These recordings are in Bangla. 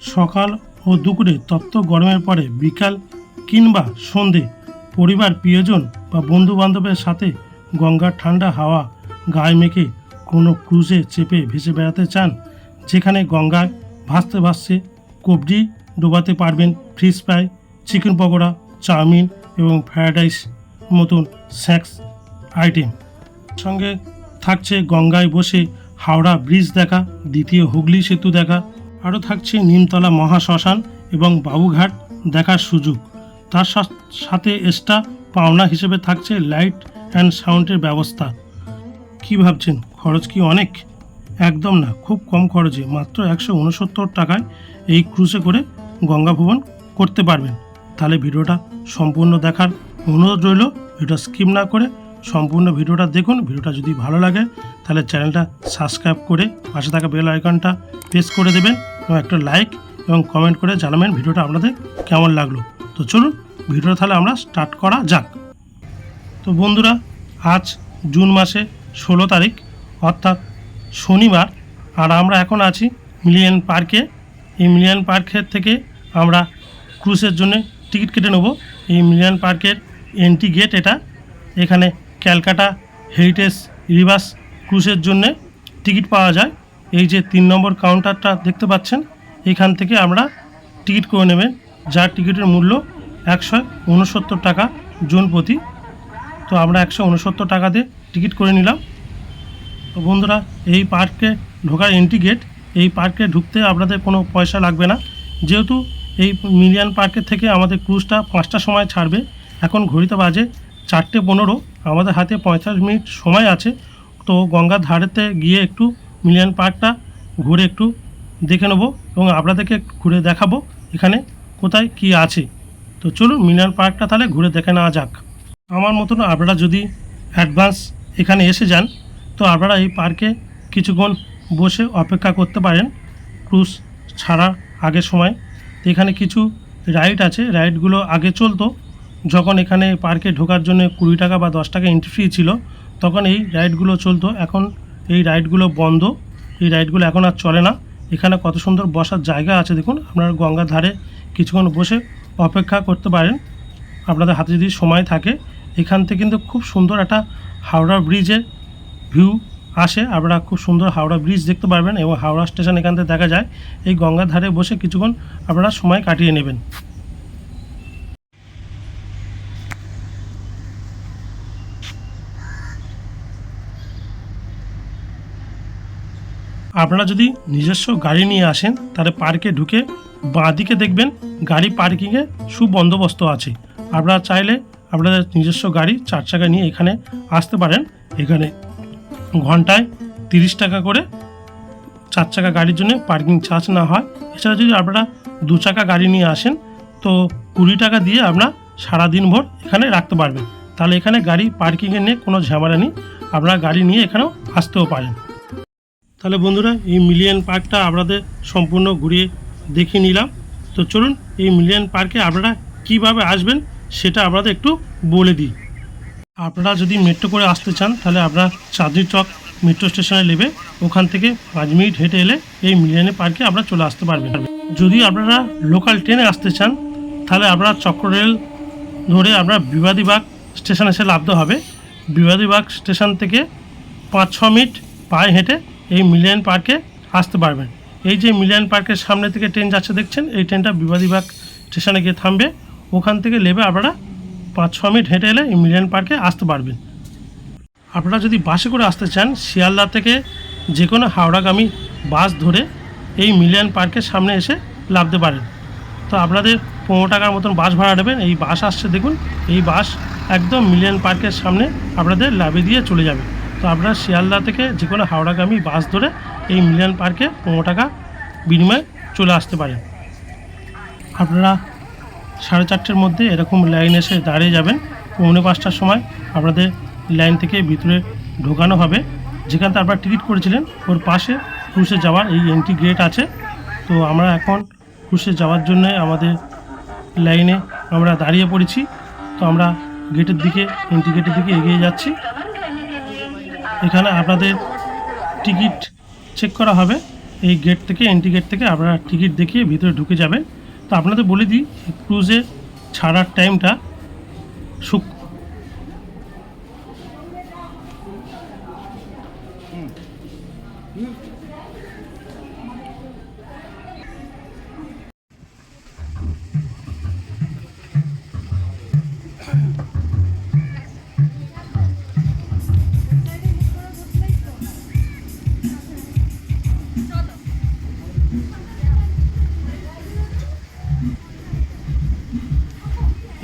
সকাল ও দুপুরে তপ্ত গরমের পরে বিকাল কিংবা সন্ধে পরিবার, প্রিয়জন বা বন্ধু বান্ধবের সাথে গঙ্গার ঠান্ডা হাওয়া গায়ে মেখে কোনো ক্রুজে চেপে ভেসে বেড়াতে চান, যেখানে গঙ্গায় ভাসতে ভাসতে কবজি ডোবাতে পারবেন fish fry, chicken pakora, chowmein এবং ফ্রায়েড রাইস মতন স্ন্যাক্স আইটেম। সঙ্গে থাকছে গঙ্গায় বসে হাওড়া ব্রিজ দেখা, দ্বিতীয় হুগলি সেতু দেখা আরও থাকছে নিমতলা মহাশ্মশান এবং বাবুঘাট দেখার সুযোগ। তার সাথে এক্সট্রা পাওনা হিসেবে থাকছে লাইট অ্যান্ড সাউন্ডের ব্যবস্থা। কি ভাবছেন? খরচ কি অনেক? একদম না, খুব কম খরচে, মাত্র একশো উনসত্তর টাকায় এই ক্রুজে করে গঙ্গা ভ্রমণ করতে পারবেন। তাহলে ভিডিওটা সম্পূর্ণ দেখার অনুরোধ রইল। ভিডিওটা স্কিপ না করে সম্পূর্ণ ভিডিওটা দেখুন। ভিডিওটা যদি ভালো লাগে, তাহলে চ্যানেলটা সাবস্ক্রাইব করে পাশে থাকা বেল আইকনটা প্রেস করে দেবেন। এবং একটা লাইক এবং কমেন্ট করে জানাবেন ভিডিওটা আপনাদের কেমন লাগল। তো চলুন, ভিডিওটা তাহলে আমরা স্টার্ট করা যাক। তো বন্ধুরা, আজ জুন মাসে ষোলো তারিখ, অর্থাৎ শনিবার, আর আমরা এখন আছি মিলিয়ন পার্কে। এই মিলিয়ন পার্কের থেকে আমরা ক্রুজের জন্য টিকিট কেটে নেব। এই মিলিয়ন পার্কের এন্ট্রি গেট এটা। এখানে ক্যালকাটা হেরিটেজ রিভার্স ক্রুজের জন্য টিকিট পাওয়া যায়। এই যে তিন নম্বর কাউন্টারটা দেখতে পাচ্ছেন, এখান থেকে আমরা টিকিট করে নেবেন, যার টিকিটের মূল্য একশো উনসত্তর টাকা জন প্রতি। তো আমরা একশো উনসত্তর টাকা দিয়ে টিকিট করে নিলাম। তো বন্ধুরা, এই পার্কে ঢোকার এন্ট্রি গেট এই পার্কে ঢুকতে আপনাদের কোনো পয়সা লাগবে না। যেহেতু এই মিলিয়ান পার্কের থেকে আমাদের ক্রুজটা পাঁচটার সময় ছাড়বে, এখন ঘড়িতে বাজে চারটে পনেরো। আমাদের হাতে পঁয়তাল্লিশ মিনিট সময় আছে। তো গঙ্গার ধারেতে গিয়ে একটু মিলিয়ন পার্কটা ঘুরে একটু দেখে নেব এবং আপনাদেরকে ঘুরে দেখাবো এখানে কোথায় কি আছে। তো চলুন মিলিয়ন পার্কটা তাহলে ঘুরে দেখে নেওয়া যাক। আমার মতন আপনারা যদি অ্যাডভান্স এখানে এসে যান, তো আপনারা এই পার্কে কিছুক্ষণ বসে অপেক্ষা করতে পারেন ক্রুজ ছাড়ার আগের সময়। তো এখানে কিছু রাইড আছে, রাইডগুলো আগে চলতো। যখন এখানে পার্কে ঢোকার জন্য কুড়ি টাকা বা দশ টাকা এন্ট্রি ফি ছিল, তখন এই রাইডগুলো চলতো। এখন এই রাইডগুলো বন্ধ। এই রাইডগুলো এখন আর চলে না। এখানে কত সুন্দর বসার জায়গা আছে দেখুন। আপনারা গঙ্গার ধারে কিছুক্ষণ বসে অপেক্ষা করতে পারেন। আপনাদের হাতে যদি সময় থাকে, এখান থেকে কিন্তু খুব সুন্দর একটা হাওড়া ব্রিজের ভিউ আসে। আপনারা খুব সুন্দর হাওড়া ব্রিজ দেখতে পারবেন এবং হাওড়া স্টেশন এখান থেকে দেখা যায়। এই গঙ্গার ধারে বসে কিছুক্ষণ আপনারা সময় কাটিয়ে নেবেন। আপনারা যদি নিজস্ব গাড়ি নিয়ে আসেন, তাহলে পার্কে ঢুকে বাঁদিকে দেখবেন গাড়ি পার্কিংয়ে সুবন্দোবস্ত আছে। আপনারা চাইলে আপনাদের নিজস্ব গাড়ি চার চাকা নিয়ে এখানে আসতে পারেন। এখানে ঘন্টায় তিরিশ টাকা করে চার চাকা গাড়ির জন্য পার্কিং চার্জ না হয়। এছাড়া যদি আপনারা দু চাকা গাড়ি নিয়ে আসেন, তো কুড়ি টাকা দিয়ে আপনারা সারাদিন ভর এখানে রাখতে পারবেন। তাহলে এখানে গাড়ি পার্কিংয়ে নিয়ে কোনো ঝামেলা নেই। আপনারা গাড়ি নিয়ে এখানেও আসতেও পারেন। তাহলে বন্ধুরা, এই মিলিয়ন পার্কটা আপনাদের সম্পূর্ণ ঘুরিয়ে দেখিয়ে নিলাম। তো চলুন, এই মিলিয়ন পার্কে আপনারা কীভাবে আসবেন সেটা আপনাদের একটু বলে দিই। আপনারা যদি মেট্রো করে আসতে চান, তাহলে আপনারা চাঁদনি চক মেট্রো স্টেশনে নেবে। ওখান থেকে পাঁচ মিনিট হেঁটে এলে এই মিলিয়নের পার্কে আপনারা চলে আসতে পারবেন। যদি আপনারা লোকাল ট্রেনে আসতে চান, তাহলে আপনারা চক্র রেল ধরে আপনারা বিবাদীবাগ স্টেশন এসে লাভতে হবে। বিবাদীবাগ স্টেশন থেকে পাঁচ ছ মিনিট পায়ে হেঁটে এই মিলিয়ন পার্কে আসতে পারবেন। এই যে মিলিয়ন পার্কের সামনে থেকে ট্রেন যাচ্ছে দেখছেন, এই ট্রেনটা বিবাদীবাগ স্টেশনে গিয়ে থামবে। ওখান থেকে নেবে আপনারা পাঁচ ছ মিনিট হেঁটে এলে এই মিলিয়ন পার্কে আসতে পারবেন। আপনারা যদি বাসে করে আসতে চান, শিয়ালদা থেকে যে কোনো হাওড়াগামী বাস ধরে এই মিলিয়ন পার্কের সামনে এসে লাভতে পারেন। তো আপনাদের পনেরো টাকার মতন বাস ভাড়া নেবেন। এই বাস আসছে দেখুন, এই বাস একদম মিলিয়ন পার্কের সামনে আপনাদের লাভে দিয়ে চলে যাবে। তো আপনারা শিয়ালদা থেকে যে কোনো হাওড়াগামী বাস ধরে এই মিলিয়ন পার্কে পনেরো টাকা বিনিময়ে চলে আসতে পারেন। আপনারা সাড়ে চারটের মধ্যে এরকম লাইন এসে দাঁড়িয়ে যাবেন। পৌনে পাঁচটার সময় আপনাদের লাইন থেকে ভিতরে ঢোকানো হবে। যেখান থেকে আপনারা টিকিট করেছিলেন, ওর পাশে ক্রুশে যাওয়ার এই এন্ট্রি গেট আছে। তো আমরা এখন ক্রুশে যাওয়ার জন্য আমাদের লাইনে আমরা দাঁড়িয়ে পড়েছি। তো আমরা গেটের দিকে এন্ট্রি গেটের দিকে এগিয়ে যাচ্ছি। এখানে আপনাদের টিকিট চেক করা হবে। এই গেট থেকে এন্ট্রি গেট থেকে আপনারা টিকিট দেখিয়ে ভিতরে ঢুকে যাবেন। তো আপনাদের বলে দিই ক্রুজে ছাড়ার টাইমটা শুক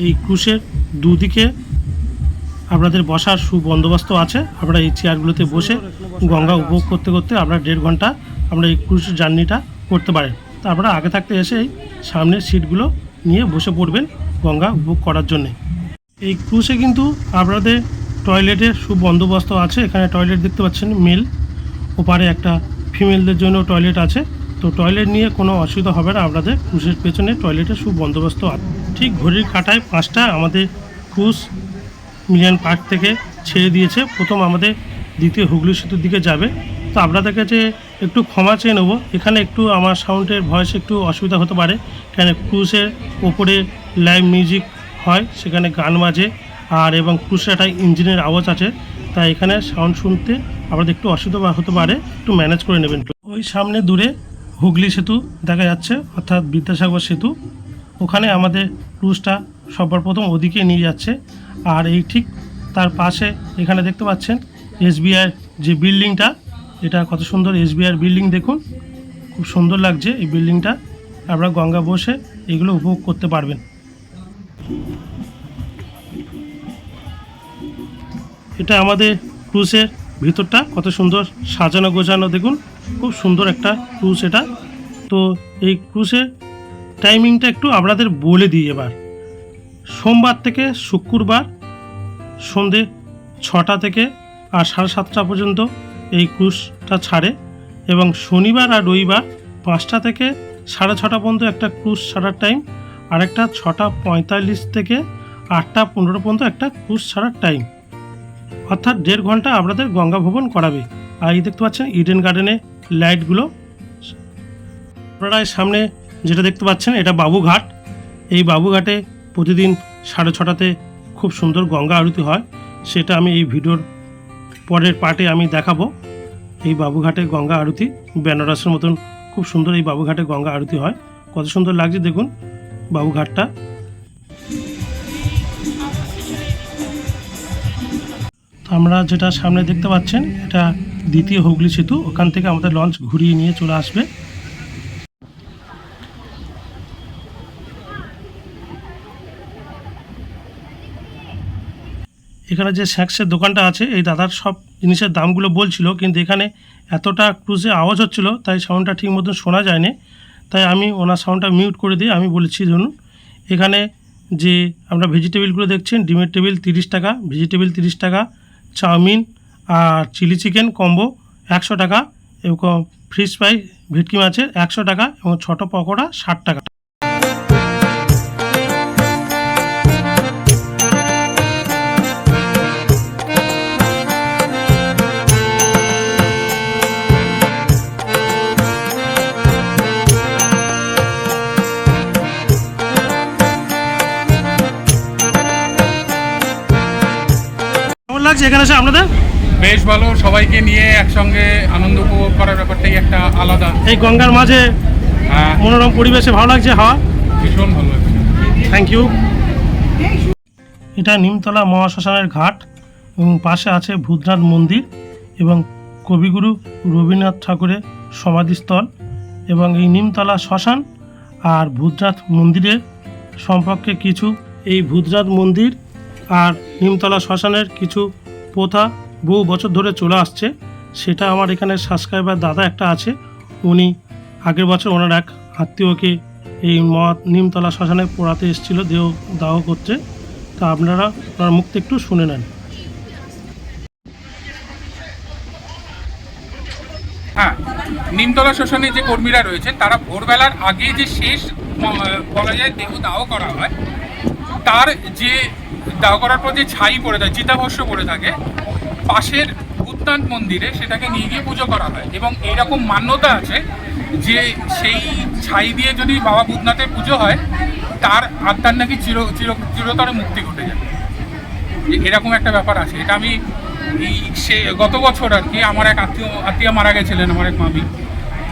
এই ক্রুশের দুদিকে আপনাদের বসার সুবন্দোবস্ত আছে। আপনারা এই চেয়ারগুলোতে বসে গঙ্গা উপভোগ করতে করতে আপনারা দেড় ঘণ্টা আমরা এই ক্রুশ জার্নিটা করতে পারেন। তা আপনারা আগে থাকতে এসে এই সামনের সিটগুলো নিয়ে বসে পড়বেন গঙ্গা উপভোগ করার জন্যে। এই ক্রুশে কিন্তু আপনাদের টয়লেটের সুবন্দোবস্ত আছে। এখানে টয়লেট দেখতে পাচ্ছেন মেল। ওপারে একটা ফিমেলদের জন্য টয়লেট আছে। তো টয়লেট নিয়ে কোনো অসুবিধা হবে না। আপনাদের ক্রুশের পেছনে টয়লেটের সুবন্দোবস্ত আছে। ঠিক ঘড়ির কাঁটায় পাঁচটা আমাদের ক্রুজ মিলিয়ন পার্ক থেকে ছেড়ে দিয়েছে। প্রথম আমাদের দ্বিতীয় হুগলি সেতুর দিকে যাবে। তো আপনাদের কাছে একটু ক্ষমা চেয়ে নেব। এখানে একটু আমার সাউন্ডের ভয়েস একটু অসুবিধা হতে পারে। কেন ক্রুজের ওপরে লাইভ মিউজিক হয়, সেখানে গান বাজে আর এবং ক্রুজের একটা ইঞ্জিনের আওয়াজ আছে। তাই এখানে সাউন্ড শুনতে আপনাদের একটু অসুবিধা হতে পারে, একটু ম্যানেজ করে নেবেন। ওই সামনে দূরে হুগলি সেতু দেখা যাচ্ছে, অর্থাৎ বিদ্যাসাগর সেতু। ওখানে আমাদের ক্রুজটা সবার প্রথম ওদিকে নিয়ে যাচ্ছে। আর এই ঠিক তার পাশে এখানে দেখতে পাচ্ছেন এসবিআই যে বিল্ডিংটা, এটা কত সুন্দর এসবিআই বিল্ডিং দেখুন। খুব সুন্দর লাগছে এই বিল্ডিংটা। আপনারা গঙ্গা বসে এগুলো উপভোগ করতে পারবেন। এটা আমাদের ক্রুজের ভিতরটা, কত সুন্দর সাজানো গোছানো দেখুন। খুব সুন্দর একটা ক্রুজ এটা। তো এই ক্রুজের টাইমিংটা একটু আপনাদের বলে দিই এবার। সোমবার থেকে শুক্রবার সন্ধে ছটা থেকে আর সাড়ে সাতটা পর্যন্ত এই ক্রুজটা ছাড়ে এবং শনিবার আর রবিবার পাঁচটা থেকে সাড়ে ছটা পর্যন্ত একটা ক্রুজ ছাড়ার টাইম আর একটা ছটা পঁয়তাল্লিশ থেকে আটটা পনেরো পর্যন্ত একটা ক্রুজ ছাড়ার টাইম। অর্থাৎ দেড় ঘণ্টা আপনাদের গঙ্গা ভবন করাবে। আর এই দেখতে পাচ্ছেন ইডেন গার্ডেনে লাইটগুলো আপনারা সামনে যেটা দেখতে পাচ্ছেন, এটা বাবুঘাট। এই বাবুঘাটে প্রতিদিন সাড়ে ছটাতে খুব সুন্দর গঙ্গা আরতি হয়। সেটা আমি এই ভিডিওর পরের পার্টে আমি দেখাবো। এই বাবুঘাটে গঙ্গা আরতি, বেনারসের মতন খুব সুন্দর এই বাবুঘাটে গঙ্গা আরতি হয়। কত সুন্দর লাগছে দেখুন বাবুঘাটটা। আমরা যেটা সামনে দেখতে পাচ্ছেন, এটা দ্বিতীয় হুগলি সেতু। ওখান থেকে আমাদের লঞ্চ ঘুরিয়ে নিয়ে চলে আসবে। এখানে যে স্ন্যাক্সের দোকানটা আছে, এই দাদার সব জিনিসের দামগুলো বলছিল, কিন্তু এখানে এতটা ক্রুজে আওয়াজ হচ্ছিল, তাই সাউন্ডটা ঠিক মতন শোনা যায়নি। তাই আমি ওনার সাউন্ডটা মিউট করে দিয়ে আমি বলেছি, ধরুন, এখানে যে আমরা ভেজিটেবিলগুলো দেখছেন, ডিমের টেবিল তিরিশ টাকা ভেজিটেবিল তিরিশ টাকা, চাউমিন আর চিলি চিকেন কম্বো একশো টাকা এবং ফিশ ফ্রাই ভেটকি মাছের একশো টাকা এবং ছোটো পকোড়া ষাট টাকা। লাগছে এখানে এসে আপনাদের? বেশ ভালো সবাইকে নিয়ে একসঙ্গে আনন্দ উপভোগ করার ব্যাপারটাই একটা আলাদা। এই গঙ্গার মাঝে হ্যাঁ। মনোরম পরিবেশে ভালো লাগছে হাওয়া? ভীষণ ভালো লাগছে। থ্যাংক ইউ এটা নিমতলা মহাশ্মশানের ঘাট এবং পাশে আছে ভূতনাথ মন্দির এবং কবিগুরু রবীন্দ্রনাথ ঠাকুরের সমাধিস্থল এবং এই নিমতলা শ্মশান আর ভূতনাথ মন্দিরের সম্পর্কে কিছু এই ভূতনাথ মন্দির আর নিমতলা শ্মশানের কিছু প্রথা বহু বছর ধরে চলে আসছে, সেটা আমার এখানে সাবস্ক্রাইবার দাদা একটা আছে, উনি আগের বছর ওনার এক আত্মীয়কে এই মঠ নিমতলা শ্মশানে পোড়াতে এসেছিল, দেহ দাহ করতে। তা আপনারা ওনার মুখ একটু শুনে নেন। হ্যাঁ নিমতলা শ্মশানে যে কর্মীরা রয়েছেন, তারা ভোরবেলার আগে যে শেষ বলা যায় দেহ দাহ করা হয়, তার যে দাহ করার পর যে ছাই পড়ে থাকে চিতাভস্য পড়ে থাকে, পাশের ভূতনাথ মন্দিরে সেটাকে নিয়ে গিয়ে পুজো করা হয়। এবং এইরকম মান্যতা আছে যে সেই ছাই দিয়ে যদি বাবা বুধনাথের পুজো হয়, তার আত্মার নাকি চির চির, চিরতরে মুক্তি ঘটে যায় যে এরকম একটা ব্যাপার আছে। এটা আমি এই সে গত বছর আর কি আমার এক আত্মীয় আত্মীয় মারা গেছিলেন, আমার এক মামি।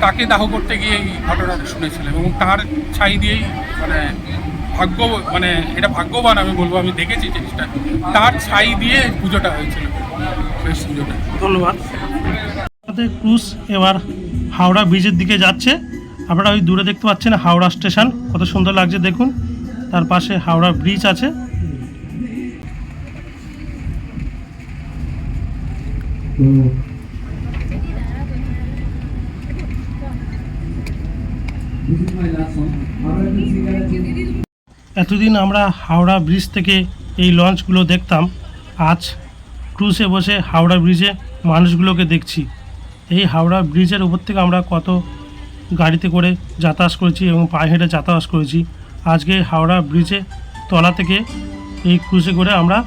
তাকে দাহ করতে গিয়ে এই ঘটনাটা শুনেছিলাম এবং তার ছাই দিয়েই মানে ভাগ্য মানে এটা ভাগ্যবান আমি বলব আমি দেখেছি জিনিসটা। তার ছাই দিয়ে পুজোটা হয়েছিল। পুজোটা। ধন্যবাদ। আমাদের ক্রুজ এবার হাওড়া ব্রিজের দিকে যাচ্ছে। আপনারা ওই দূরে দেখতে পাচ্ছেন হাওড়া স্টেশন। কত সুন্দর লাগছে দেখুন। তার পাশে হাওড়া ব্রিজ আছে। This is my last song. এতদিন আমরা হাওড়া ব্রিজ থেকে এই লঞ্চগুলো দেখতাম, আজ ক্রুজে বসে হাওড়া ব্রিজে মানুষগুলোকে দেখছি। এই হাওড়া ব্রিজের উপর থেকে আমরা কত গাড়িতে করে যাতায়াত করেছি এবং পায়ে হেঁটে যাতায়াত করেছি। আজকে হাওড়া ব্রিজে তলা থেকে এই ক্রুজে করে আমরা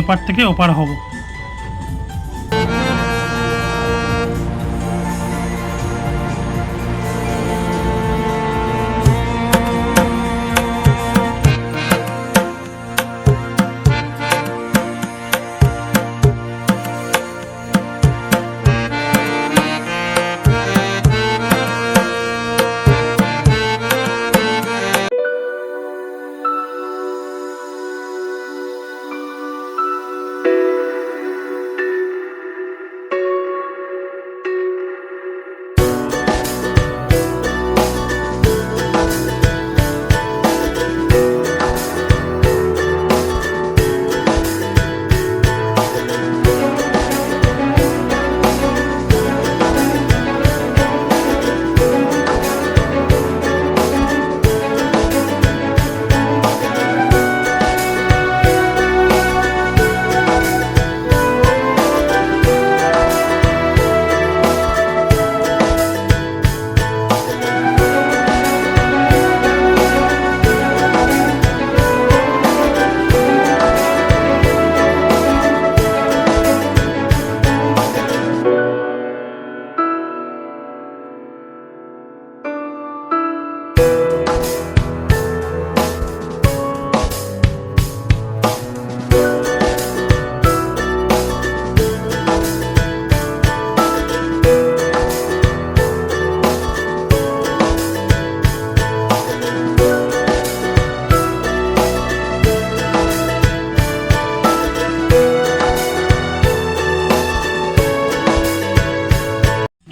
এপার থেকে ওপার হব।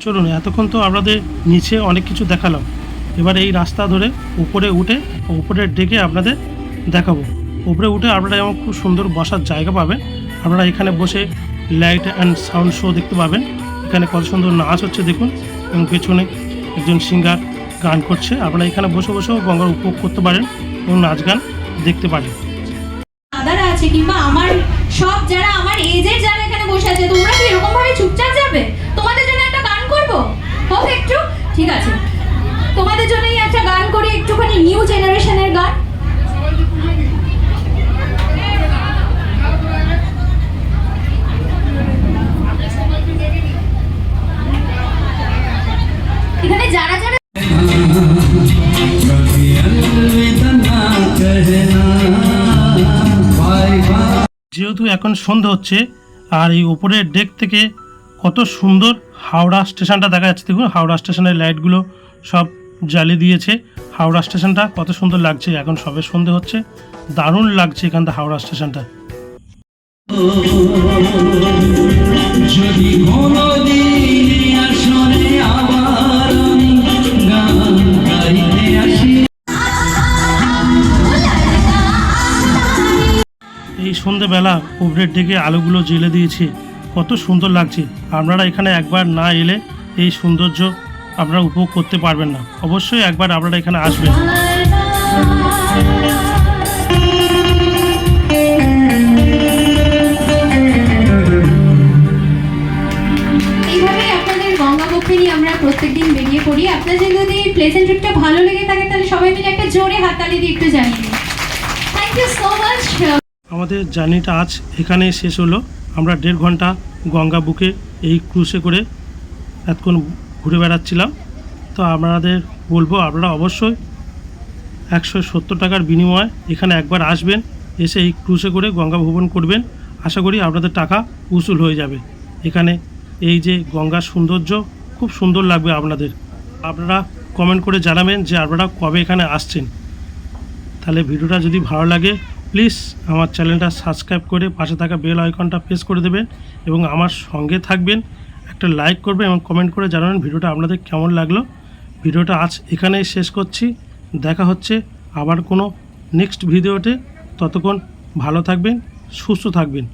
চলুন, এতক্ষণ তো আপনাদের নিচে অনেক কিছু দেখালাম। এবার এই রাস্তা ধরে উপরে উঠে উপরে ডেকে আপনাদের দেখাবো। উপরে উঠে আপনারা যেমন খুব সুন্দর বসার জায়গা পাবেন, আপনারা এখানে বসে লাইট অ্যান্ড সাউন্ড শো দেখতে পাবেন। এখানে কত সুন্দর নাচ হচ্ছে, দেখুন। এবং পেছনে একজন সিঙ্গার গান করছে। আপনারা এখানে বসে বসেও গঙ্গার উপভোগ করতে পারেন এবং নাচ গান দেখতে পারেন। আছে কিংবা আমার সব যারা আমার এজের যারা এখানে বসে আছে, তোমরা কি এরকম ভাবে চুপচাপ যাবে তোমাদের জন্য একটা গান করব হোক একটু ঠিক আছে। তোমাদের জন্যই একটা গান করি, একটুখানি নিউ জেনারেশনের গান। এখানে যারা যারা যেহেতু এখন সন্ধ্যা হচ্ছে, আর এই উপরের ডেক থেকে কত সুন্দর হাওড়া স্টেশনটা দেখা যাচ্ছে দেখুন হাওড়া স্টেশনের লাইটগুলো সব জ্বালিয়ে দিয়েছে। হাওড়া স্টেশনটা কত সুন্দর লাগছে এখন সবে সন্ধে হচ্ছে দারুণ লাগছে এখানটা হাওড়া স্টেশনটা। যদি এই সন্ধেবেলা উপরের ডেকে আলোগুলো জ্বেলে দিয়েছে। কত সুন্দর লাগছে। আপনারা এখানে একবার না এলে এই সৌন্দর্য আপনারা উপভোগ করতে পারবেন না। অবশ্যই একবার আপনারা এখানে আসবেন। এইভাবে আপনাদের গঙ্গা পক্ষে নিয়ে আমরা প্রত্যেকদিন বেরিয়ে পড়ি। আপনাদের যদি প্লেসেন্ট ট্রিপটা ভালো লেগে থাকে তাহলে সবাই মিলে একটা জোরে হাততালি দিয়ে একটু জানিয়ে থ্যাংক ইউ সো মাচ আমাদের জার্নিটা আজ এখানেই শেষ হলো। আমরা দেড় ঘণ্টা গঙ্গা বুকে এই ক্রুশে করে এতক্ষণ ঘুরে বেড়াচ্ছিলাম। তো আপনাদের বলব আপনারা অবশ্যই একশো সত্তর টাকার বিনিময়ে এখানে একবার আসবেন, এসে এই ক্রুজে করে গঙ্গা ভ্রমণ করবেন। আশা করি আপনাদের টাকা উসুল হয়ে যাবে। এখানে এই যে গঙ্গার সৌন্দর্য, খুব সুন্দর লাগবে আপনাদের। আপনারা কমেন্ট করে জানাবেন যে আপনারা কবে এখানে আসছেন। তাহলে ভিডিওটা যদি ভালো লাগে প্লিজ আমার চ্যানেলটা সাবস্ক্রাইব করে পাশে থাকা বেল আইকনটা প্রেস করে দেবেন এবং আমার সঙ্গে থাকবেন। একটা লাইক করবেন এবং কমেন্ট করে জানাবেন ভিডিওটা আপনাদের কেমন লাগল। ভিডিওটা আজ এখানেই শেষ করছি। দেখা হচ্ছে আবার কোনো নেক্সট ভিডিওতে। ততক্ষণ ভালো থাকবেন, সুস্থ থাকবেন।